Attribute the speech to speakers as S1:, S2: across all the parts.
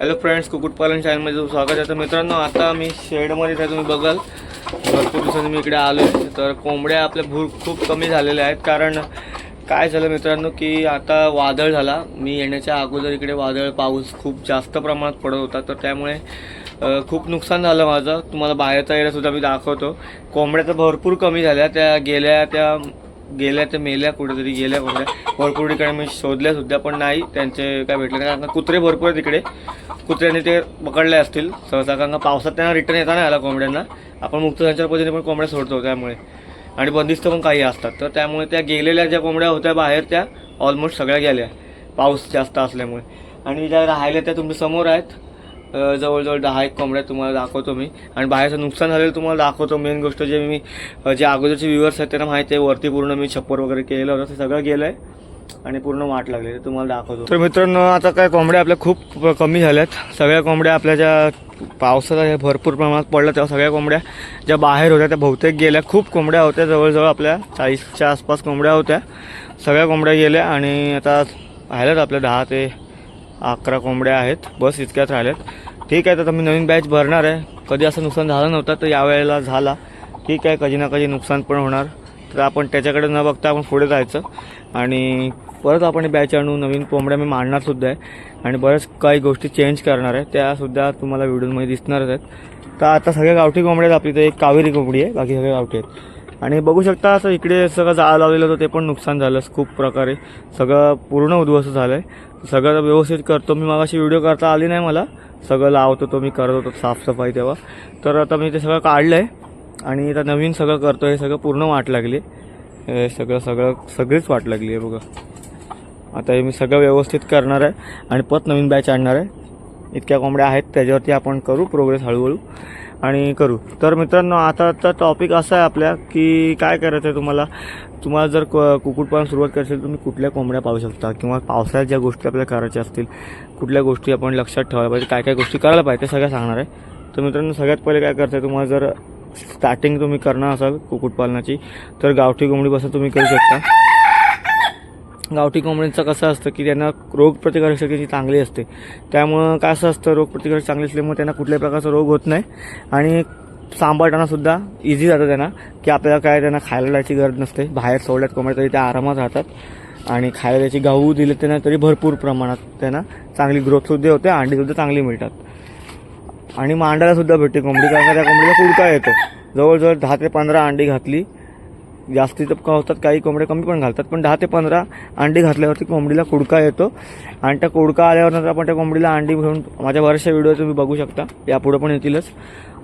S1: Hello friends कुक्कुटपालन चॅनलमध्ये तुमचं स्वागत आहे. तर मित्रांनो आता मी शेडमध्ये आहे तुम्ही बघाल. भरपूर दिवसांनी मी इकडे आलो आहे तर कोंबड्या आपल्या भूर खूप कमी झालेल्या आहेत. कारण काय झालं मित्रांनो की आता वादळ झाला. मी येण्याच्या अगोदर इकडे वादळ पाऊस खूप जास्त प्रमाणात पडत होता. तर त्यामुळे खूप नुकसान झालं माझं. तुम्हाला बाहेरचा एरियासुद्धा मी दाखवतो. कोंबड्या तर भरपूर कमी झाल्या. त्या गेल्या त्या गेल्या त्या मेल्या कुठेतरी गेल्या कोंबड्या भरपूर ठिकाणी मी शोधल्या सुद्धा पण नाही त्यांचे काय भेटले नाही. कारण कुत्रे भरपूर आहेत तिकडे कुत्र्याने ते पकडले असतील. सहसा कारण पावसात त्यांना रिटर्न येता नाही आला कोंबड्यांना. आपण मुक्त संचार पद्धतीने पण कोंबड्या सोडतो त्यामुळे. आणि बंदिस्त पण काही असतात. तर त्यामुळे त्या गेलेल्या ज्या कोंबड्या होत्या बाहेर त्या ऑलमोस्ट सगळ्या गेल्या. पाऊस जास्त असल्यामुळे. आणि ज्या राहिल्या त्या तुमच्यासमोर आहेत. जवळजवळ दहा एक कोंबड्या तुम्हाला दाखवतो मी. आणि बाहेरचं नुकसान झालेलं तुम्हाला दाखवतो. मेन गोष्ट जे मी जे अगोदरचे व्ह्युअर्स आहेत त्यांना माहिती आहे वरती पूर्ण मी छप्पर वगैरे केलेलं होतं. ते सगळं गेलं आहे आणि पूर्ण वाट लागली. ते तुम्हाला दाखवतो. तर मित्रांनो आता काय कोंबड्या आपल्या खूप कमी झाल्यात. सगळ्या कोंबड्या आपल्या ज्या पावसाचा भरपूर प्रमाणात पडलं तेव्हा सगळ्या कोंबड्या ज्या बाहेर होत्या त्या बहुतेक गेल्या. खूप कोंबड्या होत्या जवळजवळ आपल्या चाळीसच्या आसपास कोंबड्या होत्या. सगळ्या कोंबड्या गेल्या आणि आता राहिल्यात आपल्या दहा ते अकरा कोंबड्या आहेत. बस इतक्याच राहिल्यात. ठीक आहे तर मी नवीन बॅच भरणार आहे. कधी असं नुकसान झालं नव्हतं तर यावेळेला झाला. ठीक आहे कधी ना कधी नुकसान पण होणार. तर आपण त्याच्याकडे न बघता आपण पुढे जायचं. आणि परत आपण बॅच आणू नवीन कोंबड्या मी मांडणारसुद्धा आहे. आणि बऱ्याच काही गोष्टी चेंज करणार आहे. त्यासुद्धा तुम्हाला व्हिडिओमध्ये दिसणारच आहेत. तर आता सगळ्या गावठी कोंबड्या आहेत. आपली तर एक कावेरी कोंबडी आहे. बाकी सगळे गावठी आहेत. आणि बघू शकता असं इकडे सगळं जाळं लावलेलं होतं ते पण नुकसान झालं खूप प्रकारे. सगळं पूर्ण उद्ध्वस्त झालं आहे सगळं व्यवस्थित करतो मी मागाशी व्हिडिओ करता आली नाही मला. सगळं लावतो तो मी करत होतो साफसफाई तेव्हा. तर आता मी ते सगळं काढलं आहे आणि आता नवीन सगळं करतो हे सगळं पूर्ण वाट लागली. हे सगळं सगळं सगळीच वाट लागली आहे बघा. आता हे मी सगळं व्यवस्थित करणार आहे आणि परत नवीन बॅच आणणार आहे. इतक्या कोंबड्या आहेत त्याच्यावरती आपण करू प्रोग्रेस हळूहळू. आणि करू. तर मित्रांनो आताचा टॉपिक असा आहे आपल्या की काय करायचं आहे तुम्हाला? तुम्हाला जर क- कुक्कुटपालन सुरुवात करायची असेल तुम्ही कुठल्या कोंबड्या पाहू शकता? किंवा पावसाळ्यात ज्या गोष्टी आपल्याला करायच्या असतील कुठल्या गोष्टी आपण लक्षात ठेवायला पाहिजे काय काय गोष्टी करायला पाहिजे ते सगळं सांगणार आहे. तर मित्रांनो सगळ्यात पहिले काय करताय तुम्हाला जर स्टार्टिंग तुम्ही करणार असाल कुक्कुटपालनाची तर गावठी कोंबडीपासून तुम्ही करू शकता. गावठी कोंबड्यांचं कसं असतं की त्यांना रोगप्रतिकारक शक्ती चांगली असते. त्यामुळं काय असं असतं रोगप्रतिकारक चांगली असल्यामुळे त्यांना कुठल्याही प्रकारचा रोग होत नाही. आणि सांभाळतानासुद्धा इझी जातं त्यांना की आपल्याला काय त्यांना खायला द्यायची गरज नसते. बाहेर सोडल्यात कोंबड्या तरी त्या आरामात राहतात. आणि खायला द्यायची गहू दिले त्यांना तरी भरपूर प्रमाणात त्यांना चांगली ग्रोथसुद्धा होते अंडीसुद्धा चांगली मिळतात. आणि मांडायलासुद्धा भेटते कोंबडी कारण त्या कोंबडीला कुडका येतो. जवळजवळ दहा ते पंधरा अंडी घातली जास्ती तर होतात काही कोंबड्या कमी पण घालतात पण दहा ते पंधरा अंडी घातल्यावरती कोंबडीला कुडका येतो. आणि त्या कुडका आल्यावर नंतर आपण त्या कोंबडीला अंडी घेऊन माझ्या बऱ्याचशा व्हिडिओ तुम्ही बघू शकता. यापुढे पण येतीलच.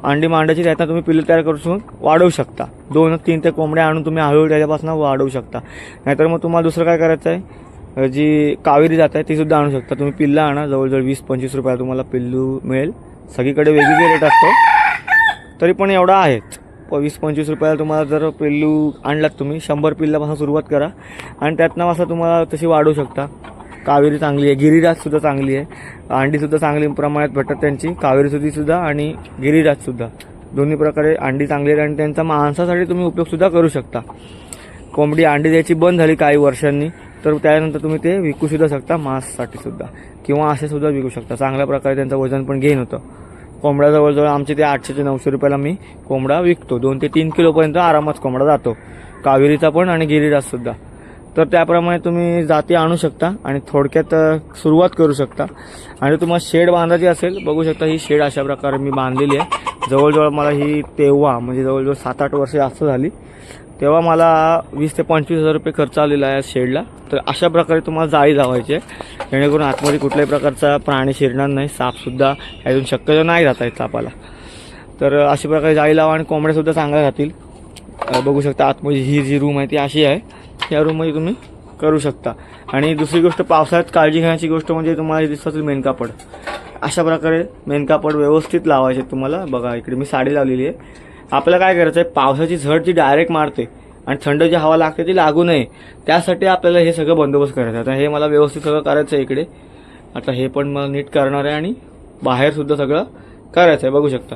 S1: अंडी मांडायची त्यातनं तुम्ही पिल्लं तयार करून वाढवू शकता. दोन तीन ते कोंबड्या आणून तुम्ही हळूहळू त्याच्यापासून वाढवू शकता. नाहीतर मग तुम्हाला दुसरं काय करायचं आहे? जी कावेरी जात आहे ती सुद्धा आणू शकता. तुम्ही पिल्लं आणा जवळजवळ वीस पंचवीस रुपयाला तुम्हाला पिल्लू मिळेल. सगळीकडे वेगवेगळे रेट असतो. तरी पण एवढा आहे. प- वीस पंचवीस रुपयाला तुम्हाला जर पिल्लू आणलात तुम्ही शंभर पिल्लापासून सुरुवात करा. आणि त्यातनं असं तुम्हाला तशी वाढवू शकता. कावेरी चांगली आहे गिरिराजसुद्धा चांगली आहे. अंडीसुद्धा चांगली प्रमाणात भेटतात त्यांची कावेरीसुद्धीसुद्धा आणि गिरिराजसुद्धा दोन्ही प्रकारे अंडी चांगली आहे आणि त्यांचा मांसासाठी तुम्ही उपयोगसुद्धा करू शकता. कोंबडी अंडी द्यायची बंद झाली काही वर्षांनी तर त्यानंतर तुम्ही ते विकूसुद्धा शकता मांससाठी सुद्धा. किंवा असे सुद्धा विकू शकता. चांगल्या प्रकारे त्यांचं वजन पण गेन होतं. कोंबडा जवळजवळ आमचे ते आठशे ते नऊशे रुपयाला मी कोंबडा विकतो. दोन ते तीन किलोपर्यंत आरामात कोंबडा जातो. कावेरीचा पण आणि गिरीराजसुद्धा तर त्याप्रमाणे तुम्ही जाती आणू शकता आणि थोडक्यात सुरुवात करू शकता. आणि तुम्हाला शेड बांधायची असेल बघू शकता ही शेड अशा प्रकारे मी बांधलेली आहे. जवळजवळ मला ही तेव्हा म्हणजे जवळजवळ सात आठ वर्ष जास्त झाली. तेव्हा मला वीस ते पंचवीस हजार रुपये खर्च आलेला आहे शेडला तर अशा प्रकारे तुम्हाला जाळी लावायची आहे. जेणेकरून आतमध्ये कुठल्याही प्रकारचा प्राणी शिरणार नाही सापसुद्धा यातून शक्यतो नाही जाता येत सापाला. तर अशा प्रकारे जाळी लावा आणि कोंबड्यासुद्धा चांगल्या राहतील. बघू शकता आतमध्ये ही जी रूम आहे ती अशी आहे. या रूममध्ये तुम्ही करू शकता. आणि दुसरी गोष्ट पावसाळ्यात काळजी घेण्याची गोष्ट म्हणजे तुम्हाला दिसतात मेनकापड. अशा प्रकारे मेनकापड व्यवस्थित लावायचे तुम्हाला. बघा इकडे मी साडी लावलेली आहे. आपल्याला काय करायचं आहे? पावसाची झड जी डायरेक्ट मारते आणि थंड जी हवा लागते ती लागू नये. त्यासाठी आपल्याला हे सगळं बंदोबस्त करायचं आहे. आता हे मला व्यवस्थित सगळं करायचं आहे इकडे. आता हे पण मला नीट करणार आहे आणि बाहेरसुद्धा सगळं करायचं आहे. बघू शकता.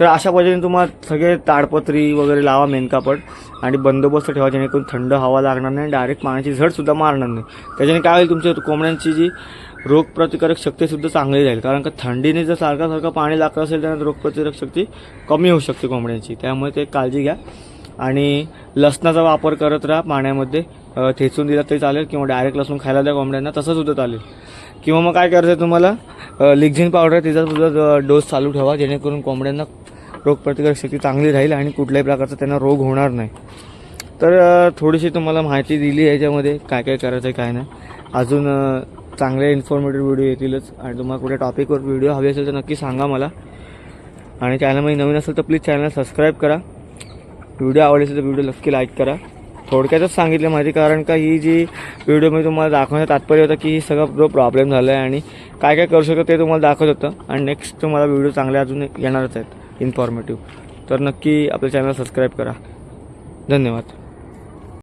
S1: तर अशा पद्धतीने तुम्हाला सगळे ताडपत्री वगैरे लावा मेनकापट आणि बंदोबस्त ठेवा जेणेकरून थंड हवा लागणार नाही डायरेक्ट पाण्याची झडसुद्धा मारणार नाही. त्याच्याने काय होईल? तुमच्या कोंबड्यांची जी रोगप्रतिकारक शक्तीसुद्धा चांगली राहील. कारण का थंडीने जर सारखं सारखं पाणी लागत असेल तर रोगप्रतिकारक शक्ती कमी होऊ शकते कोंबड्यांची. त्यामुळे ते काळजी घ्या. आणि लसणाचा वापर करत राहा पाण्यामध्ये. ठेचून दिला तरी चालेल किंवा डायरेक्ट लसूण खायला द्या कोंबड्यांना तसं सुद्धा चालेल. किंवा मग काय करायचं आहे तुम्हाला लिग्झिन पावडर तिचा सुद्धा डोस चालू ठेवा जेणेकरून कोंबड्यांना रोगप्रतिकारक शक्ती चांगली राहील आणि कुठल्याही प्रकारचा त्यांना रोग होणार नाही. तर थोडीशी तुम्हाला माहिती दिली याच्यामध्ये काय काय करायचं आहे काय नाही. अजून चांगले इन्फॉर्मेटिव्ह व्हिडिओ येतीलच. आणि तुम्हाला कुठल्या टॉपिकवर व्हिडिओ हवे असेल तर नक्की सांगा मला. आणि चॅनलमध्ये नवीन असेल तर प्लीज चॅनल सबस्क्राईब करा. व्हिडिओ आवडले असेल तर व्हिडिओ नक्की लाईक करा. थोडक्यातच सांगितलं माहिती कारण का ही जी व्हिडिओ मी तुम्हाला दाखवण्याचं तात्पर्य होतं की ही सगळं जो प्रॉब्लेम झाला आहे आणि काय काय करू शकतो ते तुम्हाला दाखवत होतं. आणि नेक्स्ट तुम्हाला व्हिडिओ चांगले अजून येणारच आहेत इन्फॉर्मेटिव्ह तर नक्की आपलं चॅनल सबस्क्राईब करा. धन्यवाद.